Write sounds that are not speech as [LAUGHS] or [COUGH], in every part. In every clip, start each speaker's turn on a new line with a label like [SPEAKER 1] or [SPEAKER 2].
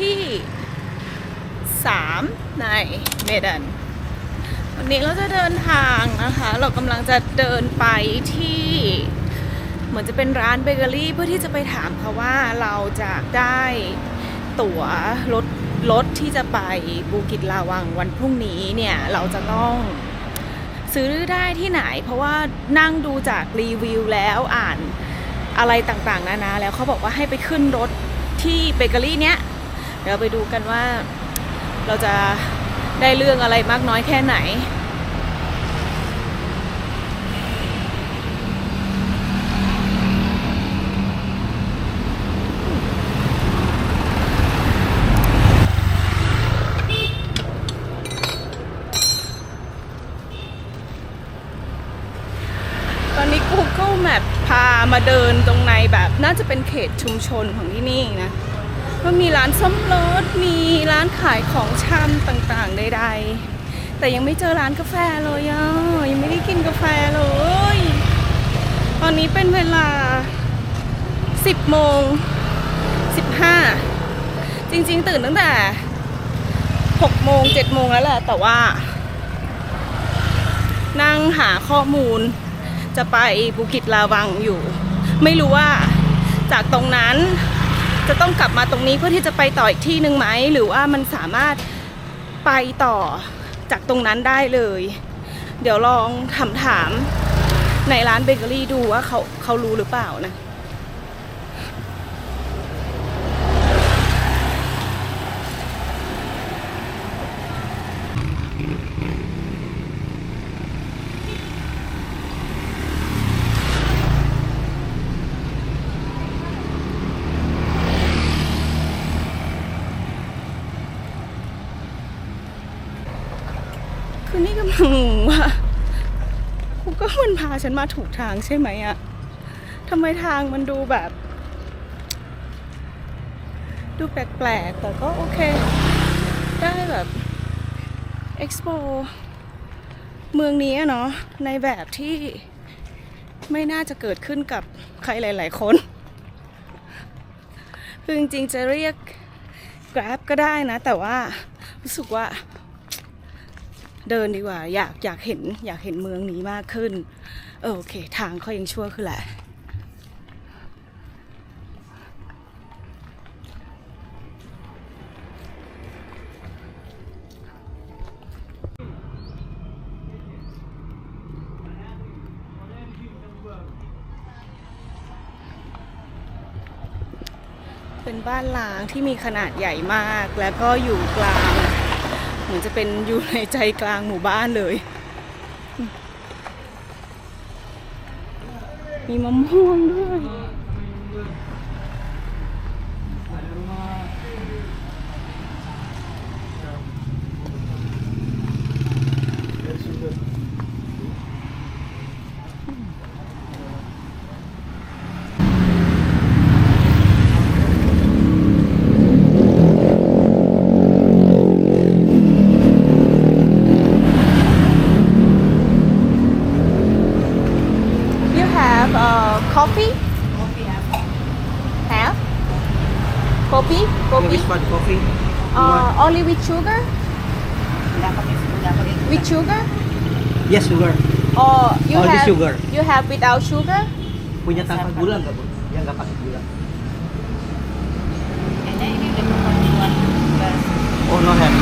[SPEAKER 1] ที่ 3 ในเมดัน วันนี้เราจะเดินทางนะคะ เรากำลังจะเดินไปที่ เหมือนจะเป็นร้านเบเกอรี่เพื่อที่จะไปถามเขาว่าเราจะได้ตั๋วรถรถที่จะไปบูกิตลาวังวันพรุ่งนี้เนี่ย เราจะต้องซื้อได้ที่ไหน เพราะว่านั่งดูจากรีวิวแล้วอ่านอะไรต่างๆ นานาแล้วเขาบอกว่าให้ไปขึ้นรถที่เบเกอรี่เนี้ย เดี๋ยวไปดูกันว่าเราจะได้เรื่องอะไรมากน้อยแค่ไหน ตอนนี้ Google Map พามาเดินตรงในแบบน่าจะเป็นเขตชุมชนของที่นี่นะ ก็มีร้านซ่อมรถ มีร้านขายของชำต่างๆใดๆ แต่ยังไม่เจอร้านกาแฟเลยอะยังไม่ได้กินกาแฟเลย ตอนนี้เป็นเวลา 10โมง15 จริงๆ ตื่นตั้งแต่6โมง7โมงแล้วแหละ แต่ว่า นั่งหาข้อมูล จะไปบุกิจลาวังอยู่ ไม่รู้ว่าจากตรงนั้น จะต้องกลับมาตรงนี้เพื่อที่จะไปต่ออีกที่หนึ่งไหมหรือว่ามันสามารถไปต่อจากตรงนั้นได้เลย เดี๋ยวลองถามถามในร้านเบเกอรี่ดูว่าเขาเขารู้หรือเปล่านะ ฉันมาถูกทางใช่ไหมอะทำไมทางมันดูแบบ ดูแปลกๆ แต่ก็โอเค ได้แบบเอ็กซ์โปเมืองนี้เนาะในแบบที่ไม่น่าจะเกิดขึ้นกับใครหลาย ๆ คน คือจริงๆจะเรียก Grab ก็ได้นะ แต่ว่ารู้สึกว่าเดินดีกว่า อยากอยากเห็นอยากเห็นเมืองนี้มากขึ้น โอเค ทางเขายังชั่วคือแหละเป็นบ้านล้างที่มีขนาดใหญ่มาก แล้วก็อยู่กลาง เหมือนจะเป็นอยู่ในใจกลางหมู่บ้านเลย มีมะม่วงด้วย coffee?
[SPEAKER 2] Coffee have.
[SPEAKER 1] Have? Coffee? Coffee? Which
[SPEAKER 3] one? Coffee?
[SPEAKER 1] Uh, only with sugar? With sugar?
[SPEAKER 3] Yes, sugar.
[SPEAKER 1] Oh, you only have sugar. You have without sugar?
[SPEAKER 3] Punya tanpa gula nggak bu? Ya nggak pakai gula. Oh no have.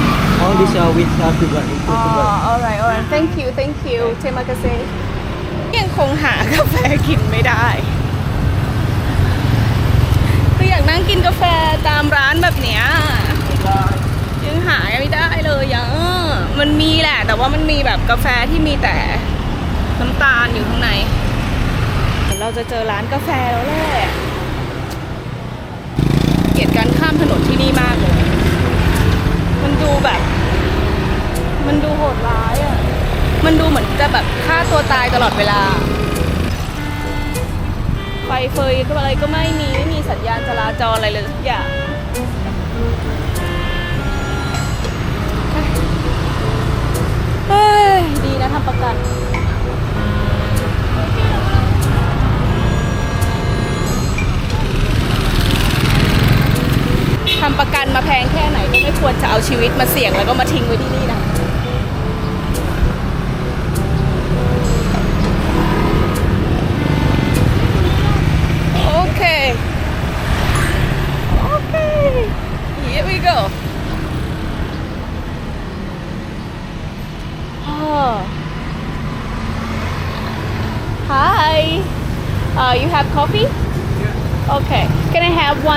[SPEAKER 3] All this uh, with uh, sugar. With oh, sugar.
[SPEAKER 1] alright, alright. Thank you, thank you. Terima kasih. ยังคงหากาแฟกินไม่ได้ อากนั่งกินกาแฟตามร้านแบบเนี้ยยังหาไม่ได้เลยอะมันมีแหละ แต่ว่ามันมีแบบกาแฟที่มีแต่น้ำตาลอยู่ข้างใน เราจะเจอร้านกาแฟแล้วแหละเกลียดการข้ามถนนที่นี่มากเลย มันดูแบบ มันดูโหดร้ายอะ มันดูเหมือนจะแบบฆ่าตัวตายตลอดเวลา ไฟเฟยก็อะไรก็ไม่มีไม่มีสัญญาณจราจรอะไรเลยทุกอย่างเฮ้ยดีนะทำประกันทำประกันมาแพงแค่ไหนก็ไม่ควรจะเอาชีวิตมาเสี่ยงแล้วก็มาทิ้งไว้ที่นี่นะ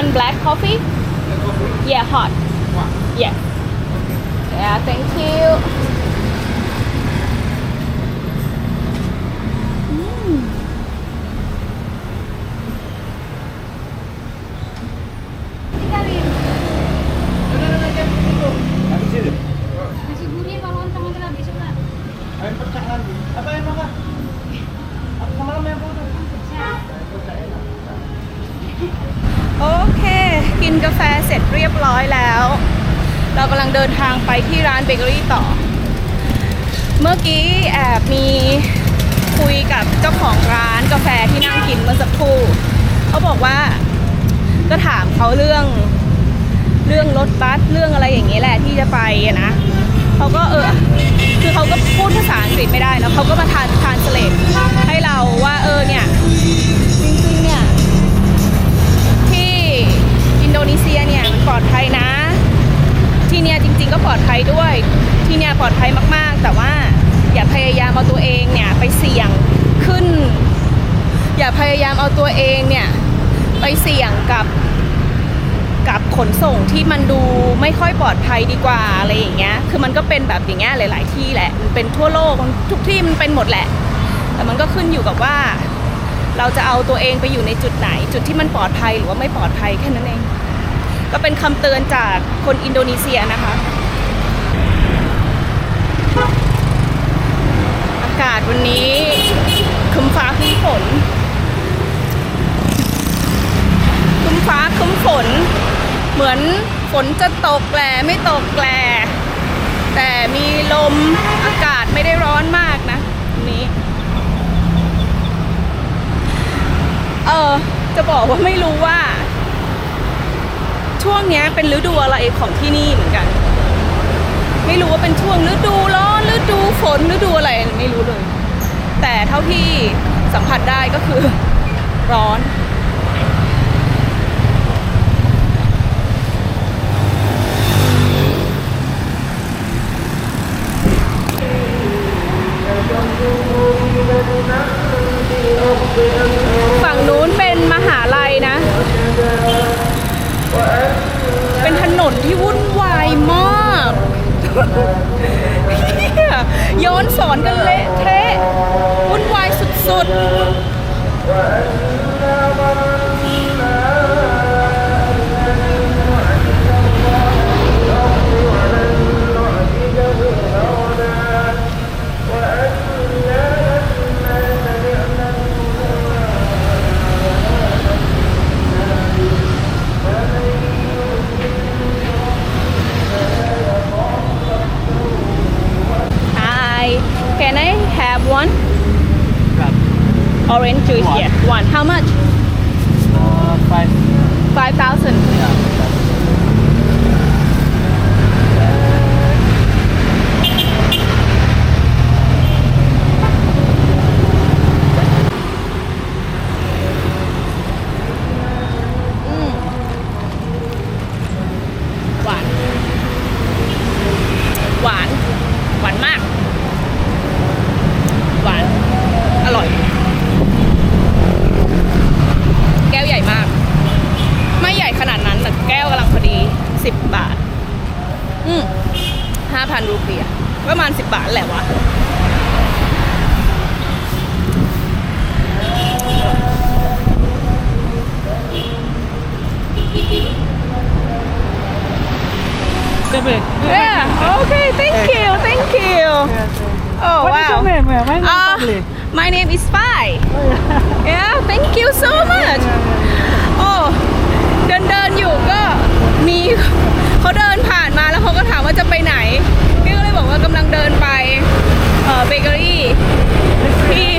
[SPEAKER 1] one black coffee? Yeah hot. Yeah. Yeah thank you ที่ร้านเบเกอรี่ต่อ เมื่อกี้แอบมีคุยกับเจ้าของร้านกาแฟที่นั่งกินเมื่อสักครู่เขาบอกว่าก็ถามเขาเรื่องเรื่องรถบัสเรื่องอะไรอย่างนี้แหละที่จะไปนะเขาก็เออคือเขาก็พูดภาษาอังกฤษไม่ได้แล้วเขาก็มาทานทานสเลตให้เราว่าเออเนี่ย อดภัยมากๆ แต่ว่าอย่าพยายามเอาตัวเองเนี่ยไปเสี่ยงขึ้น อย่าพยายามเอาตัวเองเนี่ยไปเสี่ยงกับกับขนส่งที่มันดูไม่ค่อยปลอดภัยดีกว่าอะไรอย่างเงี้ย คือมันก็เป็นแบบอย่างเงี้ยหลาย ๆ ที่แหละ มันเป็นทั่วโลกทุกที่มันเป็นหมดแหละ แต่มันก็ขึ้นอยู่กับว่า เราจะเอาตัวเองไปอยู่ในจุดไหน จุดที่มันปลอดภัยหรือว่าไม่ปลอดภัยแค่นั้นเอง ก็เป็นคำเตือนจากคนอินโดนีเซียนะคะากาศวันนี้คึ้มฟ้าคึ้มฝนคึ้มฟ้าคึ้มฝน เหมือนฝนจะตกแหล่ไม่ตกแหล่แต่มีลมอากาศไม่ได้ร้อนมากนะนี้ เออ จะบอกว่าไม่รู้ว่า ช่วงนี้เป็นฤดูอะไรของที่นี่เหมือนกัน ไม่รู้ว่าเป็นช่วงฤดูร้อน ดูฝนฤดูอะไรไม่รู้เลย แต่เท่าที่สัมผัสได้ก็คือร้อน ฝั่งนู้นเป็นมหาลัยนะ เป็นถนนที่วุ่นวายมาก ยย้อนสอนกันเละเทะวุ่นวายสุดๆ orange juice One. here one how much
[SPEAKER 3] Uh, five.
[SPEAKER 1] 5000 Ya.
[SPEAKER 3] Mm.
[SPEAKER 1] ปียห์ประมาณ 10 บาทแหละวะ
[SPEAKER 4] Siapa? Yeah,
[SPEAKER 1] okay, thank you, thank you.
[SPEAKER 4] Oh, What is wow. your name? Yeah, my name is Uh, Fadli.
[SPEAKER 1] my name is Spy.
[SPEAKER 4] Oh, yeah.
[SPEAKER 1] Yeah, thank you so much. โอ้เดินเดินๆอยู่ก็มีเขาเดินผ่านมาแล้วเขาก็ถามว่าจะไปไหน พี่ก็เลยบอกว่ากำลังเดินไปเอ่อเบเกอรี่
[SPEAKER 4] ที่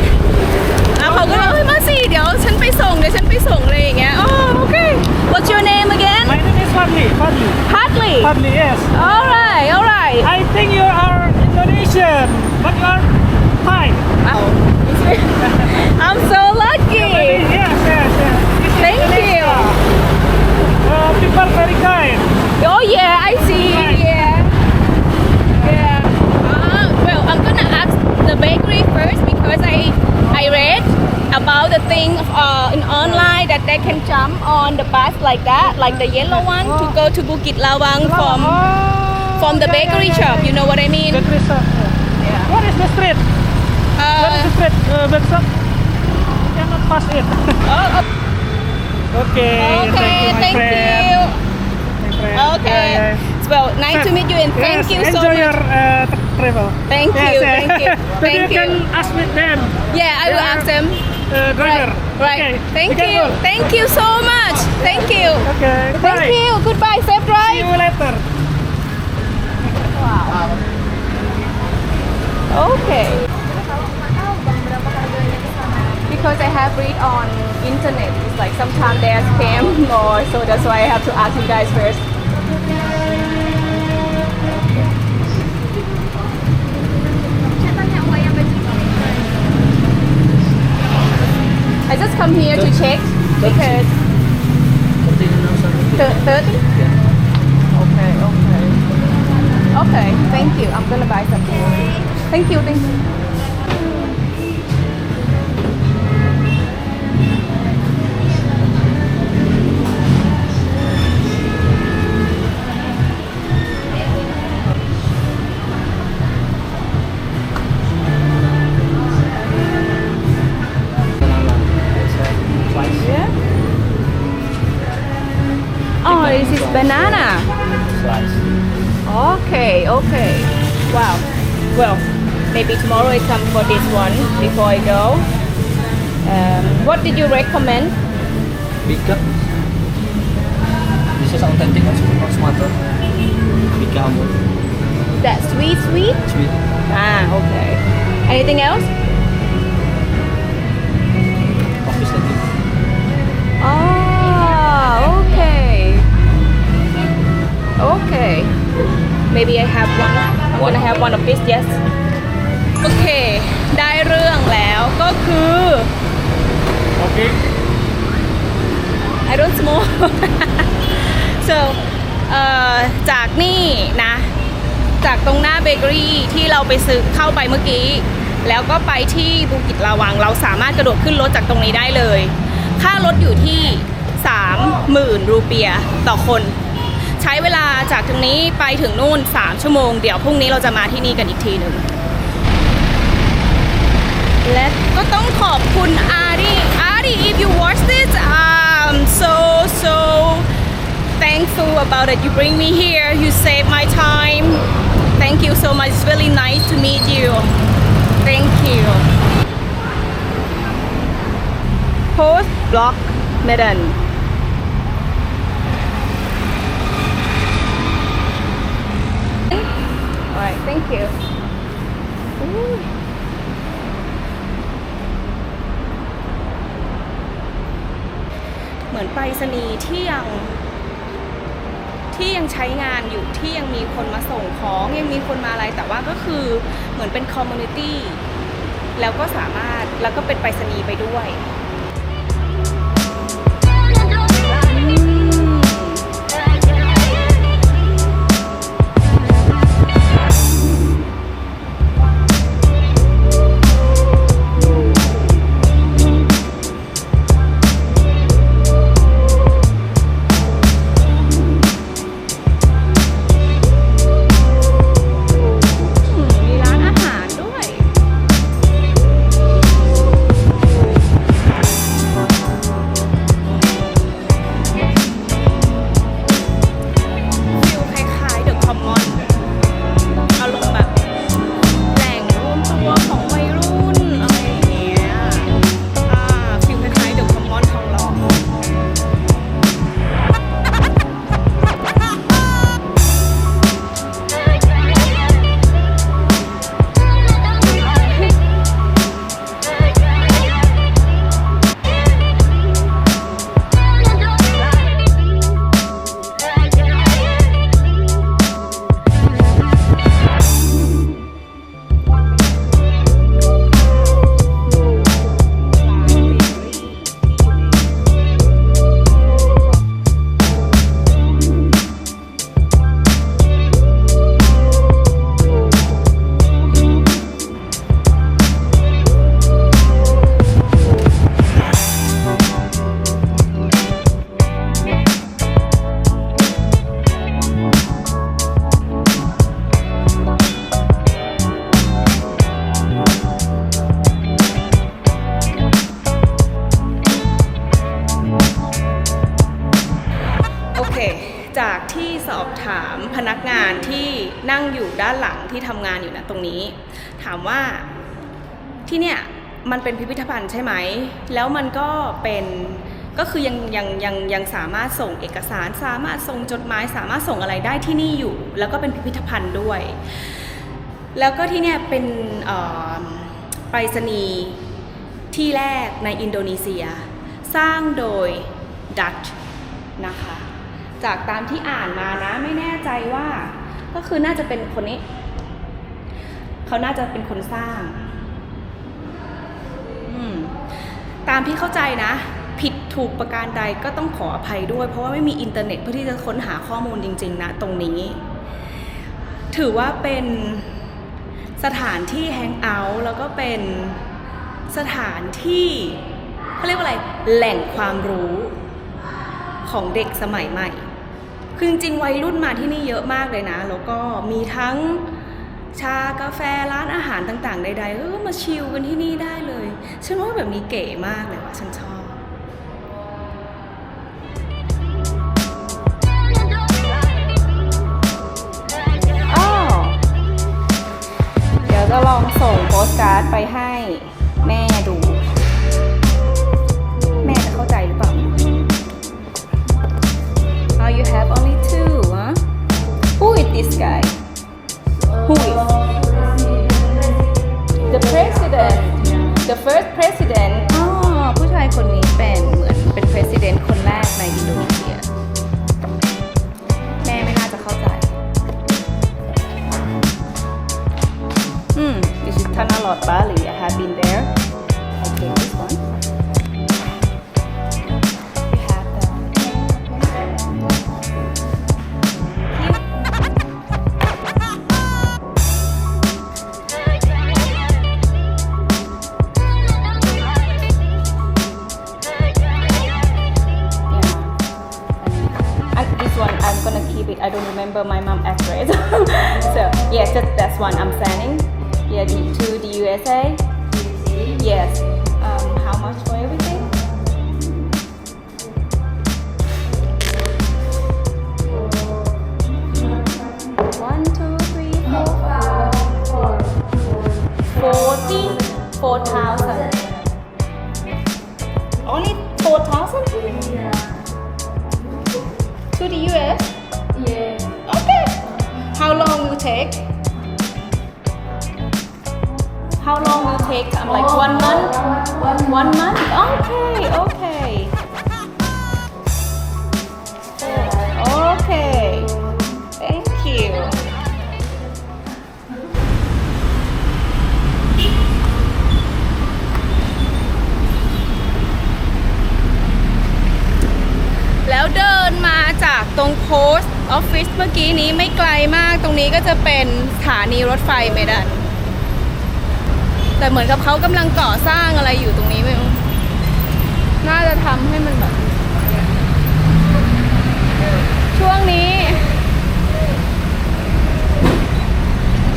[SPEAKER 1] แล้วเขาก็บอกเฮ้ยมาสิเดี๋ยวฉันไปส่งเดี๋ยวฉันไปส่งอะไรอย่างเงี้ยอ๋อโอเค What's your name again My
[SPEAKER 4] name is Fadli. Fadli, Fadli.
[SPEAKER 1] Hardly
[SPEAKER 4] Fadli, yes. alright
[SPEAKER 1] alright
[SPEAKER 4] I think you are Indonesian, but you are Thai.
[SPEAKER 1] wow I'm so lucky
[SPEAKER 4] Yes, yes, yes. This is Thank you. Indonesia. Uh, people very kind.
[SPEAKER 1] Oh yeah, I see. The bakery first because I I read about the thing uh, in online that they can jump on the bus like that, like the yellow one, to go to Bukit Lawang from
[SPEAKER 4] Oh, from the bakery shop. You
[SPEAKER 1] know what I mean?
[SPEAKER 4] Bakery shop.
[SPEAKER 1] Yeah.
[SPEAKER 4] What is the street? What
[SPEAKER 1] is Uh, the
[SPEAKER 4] street? Uh, bakery shop. Cannot pass it. [LAUGHS]
[SPEAKER 1] oh,
[SPEAKER 4] okay. okay. my Thank friend.
[SPEAKER 1] you.
[SPEAKER 4] My friend. Okay. Yeah,
[SPEAKER 1] yeah. Well, nice to meet you and thank yes, you so enjoy much. your
[SPEAKER 4] uh, travel.
[SPEAKER 1] Thank Yes, you, thank [LAUGHS] you, thank you you. can
[SPEAKER 4] ask them.
[SPEAKER 1] Yeah, I will ask them.
[SPEAKER 4] Uh, driver. Right. Okay. Thank you. careful.
[SPEAKER 1] Thank you so much. Thank you.
[SPEAKER 4] Okay. Thank
[SPEAKER 1] you. Goodbye. Safe drive. See
[SPEAKER 4] you later.
[SPEAKER 1] Wow. Okay. Because I have read on internet, it's like sometimes there's scam or so that's why I have to ask you guys first. I just come here to check
[SPEAKER 5] because Thir- 30?
[SPEAKER 1] Okay, okay. Okay, thank you. I'm gonna buy something. Thank you, thank you. Wow. Well, maybe tomorrow I come for this one before I go. Um, what did you recommend?
[SPEAKER 5] Bika. This is authentic from Sumatera. Bika Ambon.
[SPEAKER 1] That sweet, sweet?
[SPEAKER 5] Sweet.
[SPEAKER 1] Ah, okay. Anything else?
[SPEAKER 5] Coffee steady.
[SPEAKER 1] Oh, okay. Okay. Maybe I have one. I'm gonna have one of this, yes. โอเค ได้เรื่องแล้วก็คือ
[SPEAKER 4] Okay.
[SPEAKER 1] I don't smoke so เอ่อจากนี่นะ จากตรงหน้าเบเกอรี่ที่เราไปซื้อเข้าไปเมื่อกี้ แล้วก็ไปที่บูกิจลาวัง เราสามารถกระโดดขึ้นรถจากตรงนี้ได้เลย ค่ารถอยู่ที่ 30,000 รูเปียห์ต่อคน ใช้เวลาจากตรงนี้ไปถึงนู่น 3 ชั่วโมง เดี๋ยวพรุ่งนี้เราจะมาที่นี่กันอีกทีหนึ่งและก็ต้องขอบคุณอารีอารี if you watch this I'm so so thankful about it you bring me here you save my time thank you so much it's really nice to meet you thank you post block Medan alright thank you เหมือนไปรษณีย์ที่ยังที่ยังใช้งานอยู่ที่ยังมีคนมาส่งของยังมีคนมาอะไร แต่ว่าก็คือเหมือนเป็นคอมมูนิตี้แล้วก็สามารถแล้วก็เป็นไปรษณีย์ไปด้วยามพนักงานที่นั่งอยู่ด้านหลังที่ทำงานอยู่นะตรงนี้ ถามว่าที่เนี่ยมันเป็นพิพิธภัณฑ์ใช่ไหม แล้วมันก็เป็นก็คือยังยังยังยังสามารถส่งเอกสาร สามารถส่งจดหมาย สามารถส่งอะไรได้ที่นี่อยู่ แล้วก็เป็นพิพิธภัณฑ์ด้วย แล้วก็ที่เนี่ยเป็นไปรษณีย์ที่แรกในอินโดนีเซีย สร้างโดยดัตช์นะคะ จากตามที่อ่านมานะไม่แน่ใจว่า ก็คือน่าจะเป็นคนนี้ เขาน่าจะเป็นคนสร้างตามที่เข้าใจนะ ผิดถูกประการใดก็ต้องขออภัยด้วย เพราะว่าไม่มีอินเทอร์เน็ตเพื่อที่จะค้นหาข้อมูลจริง ๆ นะ ตรงนี้ ถือว่าเป็นสถานที่แฮงเอาท์แล้วก็เป็นสถานที่เขาเรียกว่าอะไร แหล่งความรู้ของเด็กสมัยใหม่ คือจริงๆวัยรุ่นมาที่นี่เยอะมากเลยนะ แล้วก็มีทั้งชากาแฟร้านอาหารต่างๆ ใดๆเออมาชิลกันที่นี่ได้เลย ฉันว่าแบบนี้เก๋มากเลยว่ะฉันชอบ เดี๋ยวจะลองส่งโปสการ์ดไปให้ I'm gonna keep it. I don't remember my mom address. [LAUGHS] so yes, just that's one I'm sending. Yeah, to the USA. Yes. Um, how much for everything? One, two, three, four, forty, four thousand. Only four thousand to the US. Take? How long will take? I'm like one month. One one month. Okay. Okay. Okay. Thank you. แล้วเดินมาจากตรงโพสต์ ออฟฟิศเมื่อกี้นี้ไม่ไกลมากตรงนี้ก็จะเป็นสถานีรถไฟเมดันแต่เหมือนกับเขากำลังก่อสร้างอะไรอยู่ตรงนี้ไม่รู้น่าจะทำให้มันแบบ ช่วงนี้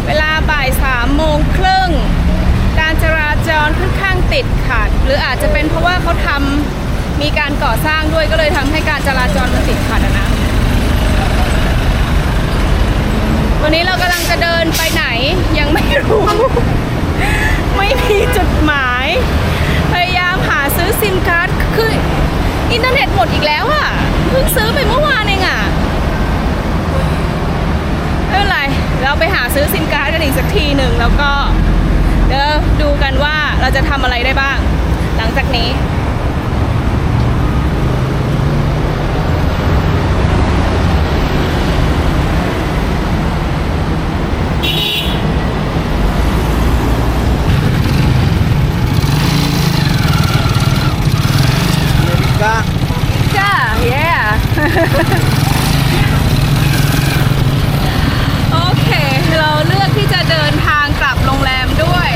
[SPEAKER 1] เวลาบ่ายสามโมงครึ่งการจราจรค่อนข้างติดขัด หรืออาจจะเป็นเพราะว่าเขาทำมีการก่อสร้างด้วยก็เลยทำให้การจราจรมันติดขัดนะ วันนี้เรากำลังจะเดินไปไหนยังไม่รู้ ไม่มีจุดหมาย พยายามหาซื้อซิมการ์ดคืออินเทอร์เน็ตหมดอีกแล้วอะเพิ่งซื้อไปเมื่อวานเองอะไม่เป็นไรเราไปหาซื้อซิมการ์ดกันอีกสักทีหนึ่งแล้วก็เดี๋ยวดูกันว่าเราจะทำอะไรได้บ้าง หลังจากนี้ โอเค เราเลือกที่จะเดินทางกลับโรงแรมด้วย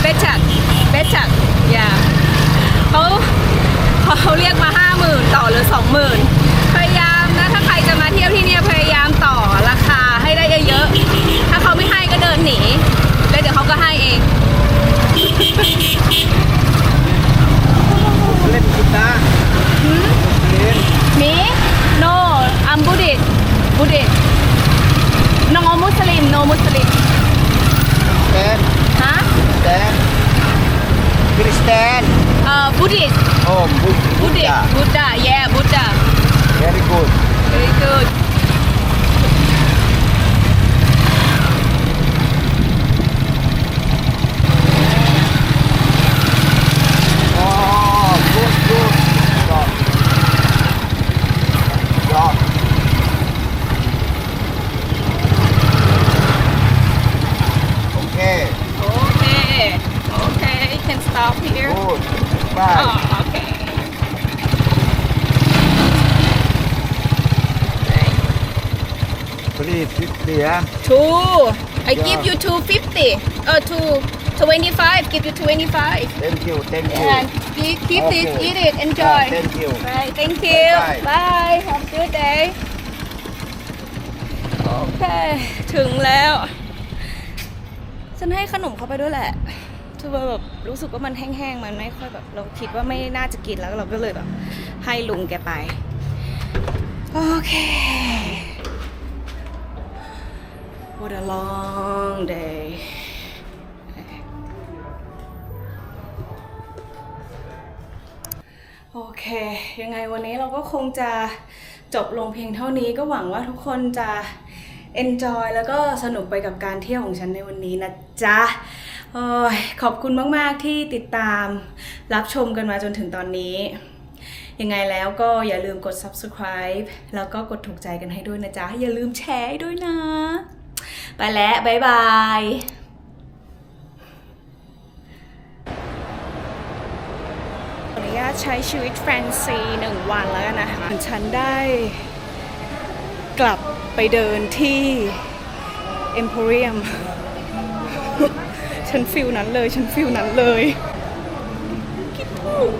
[SPEAKER 1] เบชักเบชักอย่าเขาเขาเรียกมาห้าหมื่นต่อหรือสองหมื่นพยายามนะถ้าใครจะมาเที่ยวที่นี่พยายามต่อราคาให้ได้เยอะๆถ้าเขาไม่ให้ก็เดินหนีแล้วเดี๋ยวเขาก็ให้เองเล
[SPEAKER 6] ่นกีตาร์
[SPEAKER 1] Me? No, I'm Buddhist. Buddhist. No Muslim, no Muslim.
[SPEAKER 6] Kristen.
[SPEAKER 1] Hah?
[SPEAKER 6] Kristen. Kristen.
[SPEAKER 1] Uh, Buddhist.
[SPEAKER 6] Oh, Bu Buddha.
[SPEAKER 1] Buddha. Buddha, yeah, Buddha.
[SPEAKER 6] Very good.
[SPEAKER 1] Very good.
[SPEAKER 6] Bye.
[SPEAKER 1] oh okay
[SPEAKER 6] Please, fifty, huh?
[SPEAKER 1] two I give you two fifty uh two twenty five give you twenty five
[SPEAKER 6] Thank you, thank you. and
[SPEAKER 1] keep keep this Okay. eat it enjoy Ah,
[SPEAKER 6] thank you.
[SPEAKER 1] Right, thank you. Bye-bye. Bye. Have a good day. โอเค ถึงแล้ว ฉันให้ขนมเขาไปด้วยแหละ คือว่าแบบรู้สึกว่ามันแห้งๆ มันไม่ค่อยแบบเราคิดว่าไม่น่าจะกินแล้วเราก็เลยแบบให้ลุงแกไป โอเค What a long day โอเค ยังไงวันนี้เราก็คงจะจบลงเพียงเท่านี้ก็หวังว่าทุกคนจะ enjoy แล้วก็สนุกไปกับการเที่ยวของฉันในวันนี้นะจ๊ะอขอบคุณมาก ๆ ที่ติดตามรับชมกันมาจนถึงตอนนี้ ยังไงแล้วก็อย่าลืมกด subscribe แล้วก็กดถูกใจกันให้ด้วยนะจ๊ะ อย่าลืมแชร์ด้วยนะ ไปแล้วบ๊ายบายขออนุญาตใช้ชีวิตแฟนซีหนึ่งวันแล้วนนะคะ ฉันได้ กลับไปเดินที่ Emporium ฉันฟิลนั้นเลย ฉันฟิลนั้นเลยคิดถึง